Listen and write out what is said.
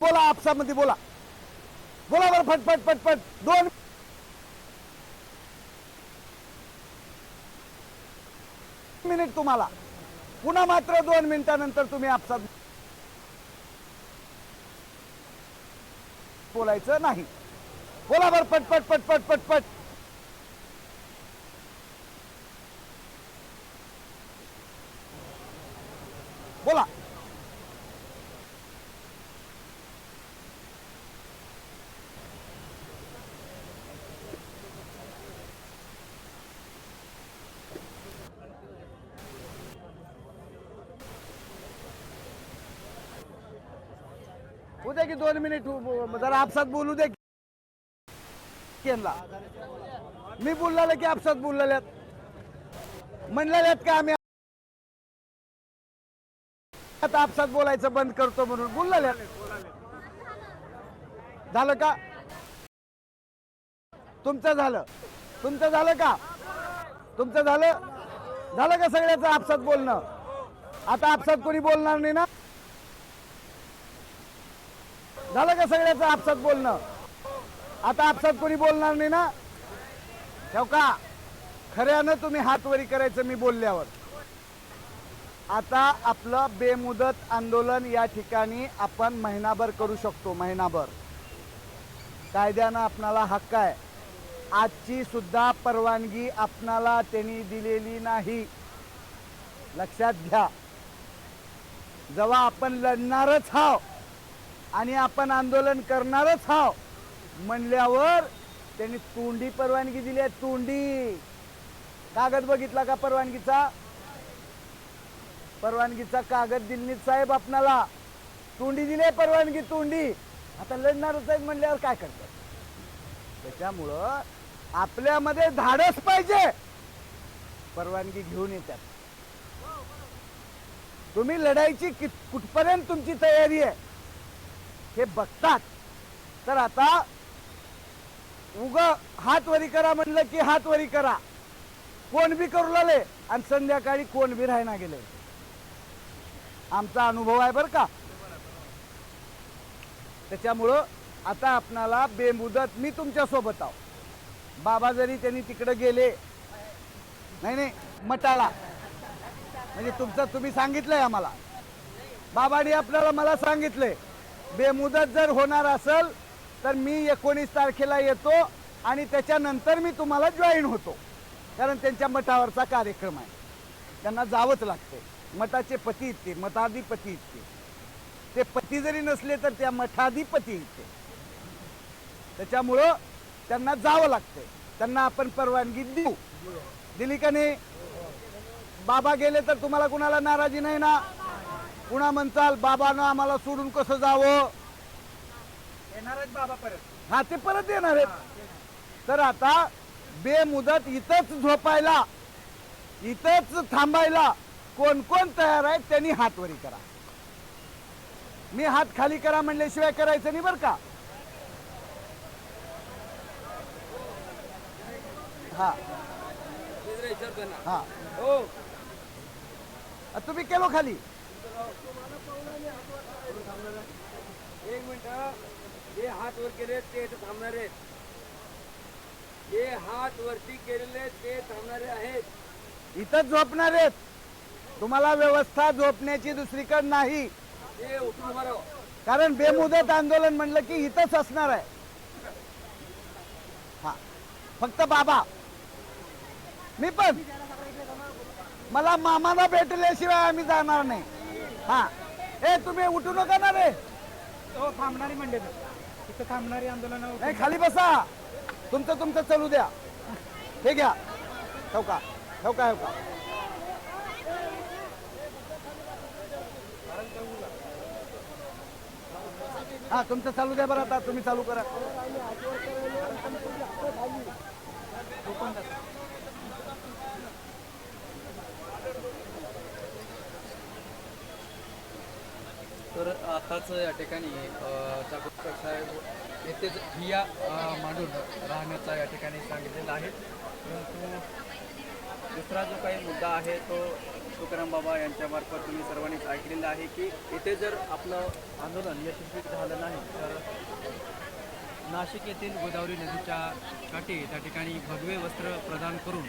बोला आपसामध्ये बोला. बोला बरं फटफट फटफट दोन मिनिट तुम्हाला. पुन्हा मात्र दोन मिनिटानंतर तुम्ही आपसात बोलायचं नाही. बोला बरं पटपट पटपट पटपट बोला उद्या की दोन मिनिट जरा आपसात बोलू दे केनला. मी बोललेलं की आपसात बोललेल्यात. म्हणलेल्यात का आम्ही आता आपसात बोलायचं बंद करतो म्हणून बोललेल्यात. झालं का? तुमचं झालं. तुमचं झालं का? तुमचं झालं? झालं का सगळ्याचं आपसात बोलणं? आता आपसात कोणी बोलणार नाही ना? झालं का सगळ्याचं आपसात बोलणं? आता आपसात कोणी बोलणार नाही ना? ठेव का? खऱ्यानं तुम्ही हातवरी करायचं मी बोलल्यावर. आता आपलं बेमुदत आंदोलन या ठिकाणी आपण महिनाभर करू शकतो महिनाभर. कायद्यानं आपणाला हक्क आहे. आजची सुद्धा परवानगी आपणाला त्यांनी दिलेली नाही. लक्षात घ्या. जेव्हा आपण लढणारच हाव आणि आपण आंदोलन करणारच हाव म्हणल्यावर त्यांनी तोंडी परवानगी दिली आहे. तोंडी. कागद बघितला का परवानगीचा? परवानगीचा कागद दिल्लीत साहेब आपणाला. तोंडी दिली आहे परवानगी तोंडी. आता लढणारच आहेत म्हणल्यावर काय करतात? त्याच्यामुळं आपल्यामध्ये धाडस पाहिजे. परवानगी घेऊन येतात. तुम्ही लढायची कित कुठपर्यंत तुमची तयारी आहे? हे बघतात. तर आता उग हात वरी करा म्हणलं की हात वरी करा. कोण बी करू लागले आणि संध्याकाळी कोण बी राहायला गेले. आमचा अनुभव आहे बरं का. त्याच्यामुळं आता आपणाला बेमुदत मी तुमच्यासोबत आहो. बाबा जरी त्यांनी तिकडे गेले नाही नाही मटाळा म्हणजे तुमचं तुम्ही सांगितलंय आम्हाला. बाबांनी आपल्याला मला सांगितलंय. बेमुदत जर होणार असेल तर मी एकोणीस तारखेला येतो आणि त्याच्यानंतर मी तुम्हाला जॉईन होतो. कारण त्यांच्या मठावरचा कार्यक्रम आहे. त्यांना जावंच लागते. मठाचे पती इतके मठाधिपती इतके. ते पती जरी नसले तर त्या मठाधिपती इतके. त्याच्यामुळं त्यांना जावं लागते. त्यांना आपण परवानगी देऊ. दिली का नाही? बाबा गेले तर तुम्हाला कुणाला नाराजी नाही ना? पुन्हा म्हणताल बाबानं आम्हाला सोडून कसं जावं? येणारच बाबा परत. हा ते परत येणार आहेत. तर आता बेमुदत इथंच झोपायला इथंच थांबायला कोण कोण तयार आहेत त्यांनी हात वरी करा. मी हात खाली करा म्हणल्याशिवाय करायचं नाही बरं का? हा. हा. हो. तुम्ही केलो खाली. एक मिनिट जे हात वर केले ते इथं थांबणार आहेत. जे हात वरती केलेले ते थांबणारे आहेत. इथंच झोपणार आहेत. तुम्हाला व्यवस्था झोपण्याची दुसरीकडे नाही. ते उठून उभा राहा. कारण बेमुदत आंदोलन म्हणलं की इथंच असणार आहे. हा. फक्त बाबा. मी पण. मला मामाला भेटल्याशिवाय आम्ही जाणार नाही. हा. ए तुम्ही उठू नका ना रे. हो थांबणारी मंडळी. तिथं थांबणारी आंदोलन नाही खाली बसा. तुमचं तुमचं चालू द्या. हे घ्या. ठेवका. ठेवका ठेवका. हा तुमचं चालू द्या बरं आता. तुम्ही चालू करा. तर आताच या ठिकाणी अ, साहेब येथेच ठिया मांडून राहण्याचा या ठिकाणी सांगितलेला आहे. परंतु दुसरा जो काही मुद्दा आहे तो तुकाराम बाबा यांच्यामार्फत तुम्ही सर्वांनीच ऐकलेलं आहे की इथे जर आपलं आंदोलन यशस्वी झालं नाही तर नाशिक येथील गोदावरी नदीच्या काठी त्या ठिकाणी भगवे वस्त्र प्रदान करून